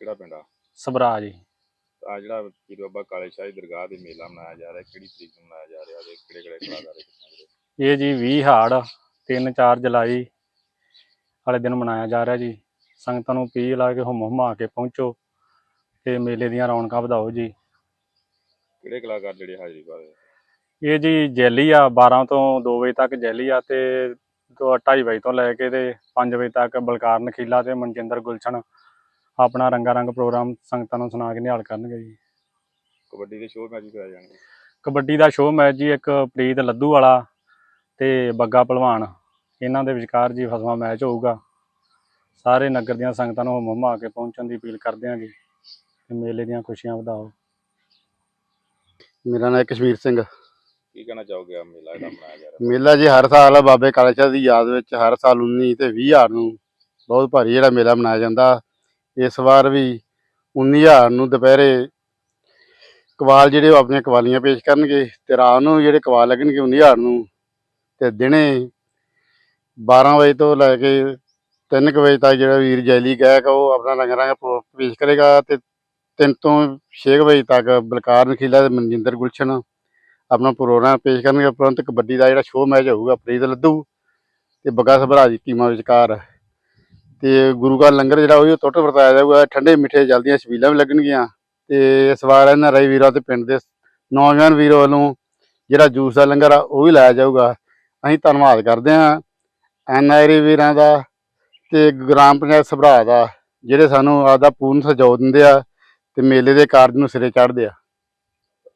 ਕਿਹੜਾ ਪਿੰਡ ਆ? ਸਬਰਾਜ ਜੀ। ਆ ਜਿਹੜਾ ਪੀਰ ਬਾਬਾ ਕਾਲੇ ਸ਼ਾਹੀ ਦਰਗਾਹ ਦੇ ਮੇਲਾ ਮਨਾਇਆ ਜਾ ਰਿਹਾ ਕਿਹੜੀ ਤਰੀਕ ਨੂੰ ਮਨਾਇਆ ਜਾ ਰਿਹਾ ਤੇ ਕਿਹੜੇ ਕਿਹੜੇ ਕਲਾਕਾਰ ਇਹ ਜੀ 20 ਹਾੜ 3-4 ਜੁਲਾਈ ਵਾਲੇ ਦਿਨ ਮਨਾਇਆ ਜਾ ਰਿਹਾ ਜੀ। ਸੰਗਤਾਂ ਨੂੰ ਅਪੀਲ ਆ ਕਿ ਹੁਮ ਹੁਮਾ ਕੇ ਪਹੁੰਚੋ ਤੇ ਮੇਲੇ ਦੀਆਂ ਰੌਣਕਾਂ ਵਧਾਓ ਜੀ। ਕਿਹੜੇ ਕਲਾਕਾਰ ਜਿਹੜੇ ਹਾਜ਼ਰੀ ਪਾ ਰਹੇ? ਇਹ ਜੀ ਜੈਲੀ ਆ 12 ਤੋਂ 2 ਵਜੇ ਤੱਕ ਜੈਲੀ ਆ ਤੇ ਤੋਂ 2:30 ਵਜੇ ਤੋਂ ਲੈ ਕੇ ਤੇ 5 ਵਜੇ ਤੱਕ ਬਲਕਾਰ ਨਖੀਲਾ ਤੇ ਮਨਜਿੰਦਰ ਗੁਲਸ਼ਨ ਆਪਣਾ ਰੰਗਾ ਰੰਗ ਪ੍ਰੋਗਰਾਮ ਸੰਗਤਾਂ ਨੂੰ ਸੁਣਾ ਕੇ ਨਿਹਾਲ ਕਰਨਗੇ ਜੀ। ਕਬੱਡੀ ਦੇ ਸ਼ੋਅ ਮੈਚ ਵੀ ਕਰਾਏ ਜਾਣਗੇ। ਕਬੱਡੀ ਦਾ ਸ਼ੋਅ ਮੈਚ ਜੀ ਇੱਕ ਪ੍ਰੀਤ ਲੱਧੂ ਵਾਲਾ ਤੇ ਬੱਗਾ ਪਹਿਲਵਾਨ ਇਹਨਾਂ ਦੇ ਵਿਚਕਾਰ ਜੀ ਫਸਵਾ ਮੈਚ ਹੋਊਗਾ। ਸਾਰੇ ਨਗਰ ਦੀਆਂ ਸੰਗਤਾਂ ਨੂੰ ਹੁਮ ਹੁਮਾ ਕੇ ਪਹੁੰਚਣ ਦੀ ਅਪੀਲ ਕਰਦੇ ਹਾਂ ਜੀ ਤੇ ਮੇਲੇ ਦੀਆਂ ਖੁਸ਼ੀਆਂ ਵਧਾਓ। ਮੇਰਾ ਨਾਮ ਕਸ਼ਮੀਰ ਸਿੰਘ ਕੀ ਕਹਿਣਾ ਚਾਹੋਗੇ ਆ ਮੇਲਾ ਜਿਹੜਾ ਮਨਾਇਆ ਜਾ ਰਿਹਾ? ਮੇਲਾ ਜੀ ਹਰ ਸਾਲ ਬਾਬੇ ਕਾਲੇ ਸ਼ਾਹ ਦੀ ਯਾਦ ਵਿੱਚ ਹਰ ਸਾਲ 19 ਤੇ 20 ਹਜ਼ਾਰ ਨੂੰ ਬਹੁਤ ਭਾਰੀ ਜਿਹੜਾ ਮੇਲਾ ਮਨਾਇਆ ਜਾਂਦਾ। ਇਸ ਵਾਰ ਵੀ 19 ਹਜ਼ਾਰ ਨੂੰ ਦੁਪਹਿਰੇ ਕਵਾਲ ਜਿਹੜੇ ਉਹ ਆਪਣੀਆਂ ਕਵਾਲੀਆਂ ਪੇਸ਼ ਕਰਨਗੇ ਤੇ ਰਾਤ ਨੂੰ ਜਿਹੜੇ ਕਵਾਲ ਲੱਗਣਗੇ 19 ਹਜ਼ਾਰ ਨੂੰ ਤੇ ਦਿਨੇ 12 ਵਜੇ ਤੋਂ ਲੈ ਕੇ 3 ਵਜੇ ਤੱਕ ਜਿਹੜਾ ਵੀਰ ਜੈਲੀ ਗਾਇਕ ਆ, ਉਹ ਆਪਣਾ ਰੰਗ ਰੰਗ ਪ੍ਰੋ- ਪੇਸ਼ ਕਰੇਗਾ ਤੇ 3 ਤੋਂ 6 ਵਜੇ ਤੱਕ ਬਲਕਾਰ ਨਖੀਲਾ ਤੇ ਮਨਜਿੰਦਰ ਗੁਲਸ਼ਨ ਆਪਣਾ ਪ੍ਰੋਗਰਾਮ ਪੇਸ਼ ਕਰਨਗੇ। ਉਪਰੰਤ ਕਬੱਡੀ ਦਾ ਜਿਹੜਾ ਸ਼ੋਅ ਮੈਚ ਹੋਊਗਾ, ਪ੍ਰੀਤ ਲੱਦੂ ਤੇ ਬੱਗਾ ਸਭਰਾ ਦੀ ਟੀਮਾਂ ਵਿਚਕਾਰ ਤੇ ਗੁਰੂ ਘਰ ਲੰਗਰ ਜਿਹੜਾ ਉਹ ਟੁੱਟ ਵਰਤਾਇਆ ਜਾਊਗਾ ਠੰਡੇ ਮਿੱਠੇ ਜਲਦੀਆਂ ਛਬੀਲਾਂ ਵੀ ਲੱਗਣਗੀਆਂ ਤੇ ਇਸ ਵਾਰ ਇਹਨਾਂ ਰਾਈ ਵੀਰਾਂ ਤੇ ਪਿੰਡ ਦੇ ਨੌਜਵਾਨ ਵੀਰਾਂ ਵੱਲੋਂ ਜਿਹੜਾ ਜੂਸ ਦਾ ਲੰਗਰ ਆ ਉਹ ਵੀ ਲਾਇਆ ਜਾਊਗਾ। ਅਸੀਂ ਧੰਨਵਾਦ ਕਰਦੇ ਹਾਂ ਐਨਆਈਰੀ ਵੀਰਾਂ ਦਾ ਤੇ ਗ੍ਰਾਮ ਪੰਚਾਇਤ ਸਭਰਾ ਦਾ ਜਿਹੜੇ ਸਾਨੂੰ ਆਪਦਾ ਪੂਰਨ ਸਹਿਯੋਗ ਦਿੰਦੇ ਆ ਤੇ ਮੇਲੇ ਦੇ ਕਾਰਜ ਨੂੰ ਸਿਰੇ ਚੜ੍ਹਦੇ ਆ।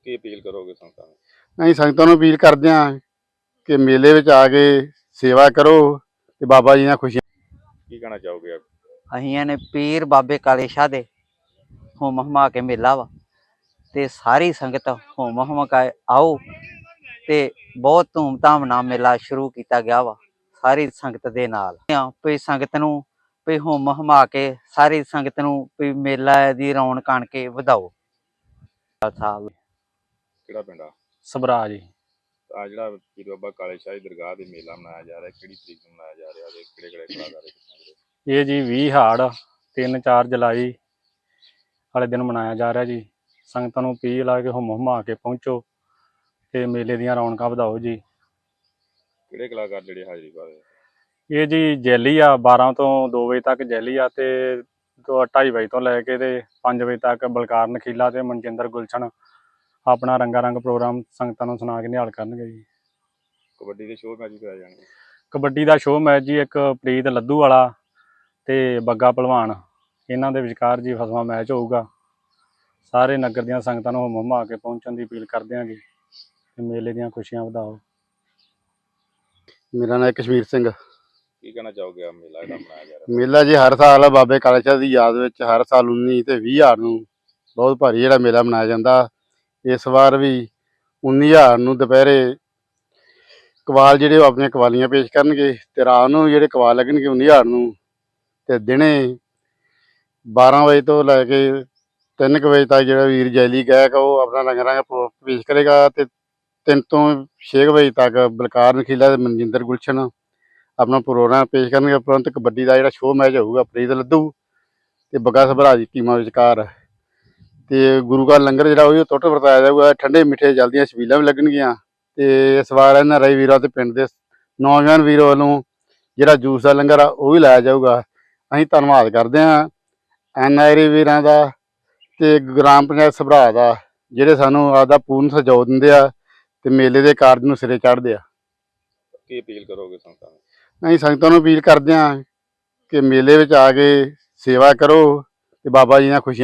ਕੀ ਅਪੀਲ ਕਰੋਗੇ ਸੰਗਤਾਂ ਨੂੰ? ਅਸੀਂ ਸੰਗਤਾਂ ਨੂੰ ਅਪੀਲ ਕਰਦੇ ਹਾਂ ਕਿ ਮੇਲੇ ਵਿੱਚ ਆ ਕੇ ਸੇਵਾ ਕਰੋ ਤੇ ਬਾਬਾ ਜੀ ਨਾਲ ਖੁਸ਼ੀਆਂ ਕੀ ਕਹਿਣਾ ਚਾਹੋਗੇ ਆ? ਅਸੀਂ ਇਹਨੇ ਪੀਰ ਬਾਬੇ ਕਾਲੇ ਸ਼ਾਹ ਦੇ ਹੋਮ ਹਮਾ ਕੇ ਮੇਲਾ ਵਾ ਤੇ ਸਾਰੀ ਸੰਗਤ ਹੋਮ ਹਮਾ ਕੇ ਆਓ ਤੇ ਬਹੁਤ ਧੂਮਧਾਮ ਨਾਲ ਮੇਲਾ ਸ਼ੁਰੂ ਕੀਤਾ ਗਿਆ ਵਾ ਸਾਰੀ ਸੰਗਤ ਦੇ ਨਾਲ। ਆ ਵੀ ਸੰਗਤ ਨੂੰ ਵੀ ਹੋਮ ਹਮਾ ਕੇ ਸਾਰੀ ਸੰਗਤ ਨੂੰ ਵੀ ਮੇਲਾ ਦੀ ਰੌਣਕ ਆਣ ਕੇ ਵਧਾਓ। ਸਾਹਿਬ ਕਿਹੜਾ ਪਿੰਡ ਆ? ਜੀ। ਆ ਜਿਹੜਾ ਪੀਰ ਬਾਬਾ ਕਾਲੇ ਸ਼ਾਹੀ ਦਰਗਾਹ ਦੇ ਮੇਲਾ ਮਨਾਇਆ ਜਾ ਰਿਹਾ ਕਿਹੜੀ ਤਰੀਕ ਨੂੰ ਮਨਾਇਆ ਜਾ ਰਿਹਾ ਤੇ ਕਿਹੜੇ ਕਿਹੜੇ ਕਲਾਕਾਰ ਇਹ ਇਹ ਜੀ 20 ਹਾੜ 3-4 ਜੁਲਾਈ ਵਾਲੇ ਦਿਨ ਮਨਾਇਆ ਜਾ ਰਿਹਾ ਜੀ। ਸੰਗਤਾਂ ਨੂੰ ਅਪੀਲ ਆ ਕਿ ਹੁਮ ਹੁਮਾ ਕੇ ਪਹੁੰਚੋ ਤੇ ਮੇਲੇ ਦੀਆਂ ਰੌਣਕਾਂ ਵਧਾਓ ਜੀ। ਕਿਹੜੇ ਕਲਾਕਾਰ ਜਿਹੜੇ ਹਾਜ਼ਰੀ ਪਾ ਰਹੇ? ਇਹ ਜੀ ਜੈਲੀ ਆ 12 ਤੋਂ 2 ਵਜੇ ਤੱਕ ਜੈਲੀ ਆ ਤੇ ਤੋਂ 2:30 ਵਜੇ ਤੋਂ ਲੈ ਕੇ ਤੇ 5 ਵਜੇ ਤੱਕ ਬਲਕਾਰ ਨਖੀਲਾ ਤੇ ਮਨਜਿੰਦਰ ਗੁਲਸ਼ਨ ਆਪਣਾ ਰੰਗਾ ਰੰਗ ਪ੍ਰੋਗਰਾਮ ਸੰਗਤਾਂ ਨੂੰ ਸੁਣਾ ਕੇ ਨਿਹਾਲ ਕਰਨਗੇ ਜੀ। ਕਬੱਡੀ ਦੇ ਸ਼ੋਅ ਮੈਚ ਵੀ ਕਰਾਏ ਜਾਣਗੇ। ਕਬੱਡੀ ਦਾ ਸ਼ੋਅ ਮੈਚ ਜੀ ਇੱਕ ਪ੍ਰੀਤ ਲੱਧੂ ਵਾਲਾ ਤੇ ਬੱਗਾ ਪਹਿਲਵਾਨ ਇਹਨਾਂ ਦੇ ਵਿਚਕਾਰ ਜੀ ਫਸਵਾ ਮੈਚ ਹੋਊਗਾ। ਸਾਰੇ ਨਗਰ ਦੀਆਂ ਸੰਗਤਾਂ ਨੂੰ ਹੁਮ ਹੁਮਾ ਕੇ ਪਹੁੰਚਣ ਦੀ ਅਪੀਲ ਕਰਦੇ ਹਾਂ ਜੀ ਤੇ ਮੇਲੇ ਦੀਆਂ ਖੁਸ਼ੀਆਂ ਵਧਾਓ। ਮੇਰਾ ਨਾਮ ਕਸ਼ਮੀਰ ਸਿੰਘ। ਕੀ ਕਹਿਣਾ ਚਾਹੋਗੇ ਆ ਮੇਲਾ ਜਿਹੜਾ ਮਨਾਇਆ ਜਾ ਰਿਹਾ? ਮੇਲਾ ਜੀ ਹਰ ਸਾਲ ਬਾਬੇ ਕਾਲੇ ਸ਼ਾਹ ਦੀ ਯਾਦ ਵਿੱਚ ਹਰ ਸਾਲ 19 ਤੇ 20 ਹਜ਼ਾਰ ਨੂੰ ਬਹੁਤ ਭਾਰੀ ਜਿਹੜਾ ਮੇਲਾ ਮਨਾਇਆ ਜਾਂਦਾ। ਇਸ ਵਾਰ ਵੀ 19 ਹਜ਼ਾਰ ਨੂੰ ਦੁਪਹਿਰੇ ਕਵਾਲ ਜਿਹੜੇ ਉਹ ਆਪਣੀਆਂ ਕਵਾਲੀਆਂ ਪੇਸ਼ ਕਰਨਗੇ ਤੇ ਰਾਤ ਨੂੰ ਜਿਹੜੇ ਕਵਾਲ ਲੱਗਣਗੇ 19 ਹਜ਼ਾਰ ਨੂੰ ਤੇ ਦਿਨੇ 12 ਵਜੇ ਤੋਂ ਲੈ ਕੇ 3 ਵਜੇ ਤੱਕ ਜਿਹੜਾ ਵੀਰ ਜੈਲੀ ਗਾਇਕ ਉਹ ਆਪਣਾ ਰੰਗ ਰੰਗ ਪ੍ਰੋ- ਪੇਸ਼ ਕਰੇਗਾ ਤੇ 3 ਤੋਂ 6 ਵਜੇ ਤੱਕ ਬਲਕਾਰ ਨਖੀਲਾ ਤੇ ਮਨਜਿੰਦਰ ਗੁਲਸ਼ਨ ਆਪਣਾ ਪ੍ਰੋਗਰਾਮ ਪੇਸ਼ ਕਰਨਗੇ। ਉਪਰੰਤ ਕਬੱਡੀ ਦਾ ਜਿਹੜਾ ਸ਼ੋਅ ਮੈਚ ਹੋਊਗਾ ਪ੍ਰੀਤ ਲੱਦੂ ਤੇ ਬੱਗਾ ਸਭਰਾ ਦੀ ਟੀਮਾਂ ਵਿਚਕਾਰ ਤੇ ਗੁਰੂ ਘਰ ਲੰਗਰ ਜਿਹੜਾ ਉਹ ਟੁੱਟ ਵਰਤਾਇਆ ਜਾਊਗਾ ਠੰਡੇ ਮਿੱਠੇ ਜਲਦੀਆਂ ਛਬੀਲਾਂ ਵੀ ਲੱਗਣਗੀਆਂ ਤੇ ਇਸ ਵਾਰ ਇਹਨਾਂ ਰਾਈ ਵੀਰਾਂ ਤੇ ਪਿੰਡ ਦੇ ਨੌਜਵਾਨ ਵੀਰਾਂ ਵੱਲੋਂ ਜਿਹੜਾ ਜੂਸ ਦਾ ਲੰਗਰ ਆ ਉਹ ਵੀ ਲਾਇਆ ਜਾਊਗਾ। ਅਸੀਂ ਧੰਨਵਾਦ ਕਰਦੇ ਹਾਂ ਐਨਆਈਰੀ ਵੀਰਾਂ ਦਾ ਤੇ ਗ੍ਰਾਮ ਪੰਚਾਇਤ ਸਭਰਾ ਦਾ ਜਿਹੜੇ ਸਾਨੂੰ ਆਪਦਾ ਪੂਰਨ ਸਹਿਯੋਗ ਦਿੰਦੇ ਆ ਤੇ ਮੇਲੇ ਦੇ ਕਾਰਜ ਨੂੰ ਸਿਰੇ ਚੜ੍ਹਦੇ ਆ। ਕੀ ਅਪੀਲ ਕਰੋਗੇ ਸੰਗਤਾਂ ਨੂੰ? ਅਸੀਂ ਸੰਗਤਾਂ ਨੂੰ ਅਪੀਲ ਕਰਦੇ ਹਾਂ ਕਿ ਮੇਲੇ ਵਿੱਚ ਆ ਕੇ ਸੇਵਾ ਕਰੋ ਤੇ ਬਾਬਾ ਜੀ ਨਾਲ ਖੁਸ਼ੀਆਂ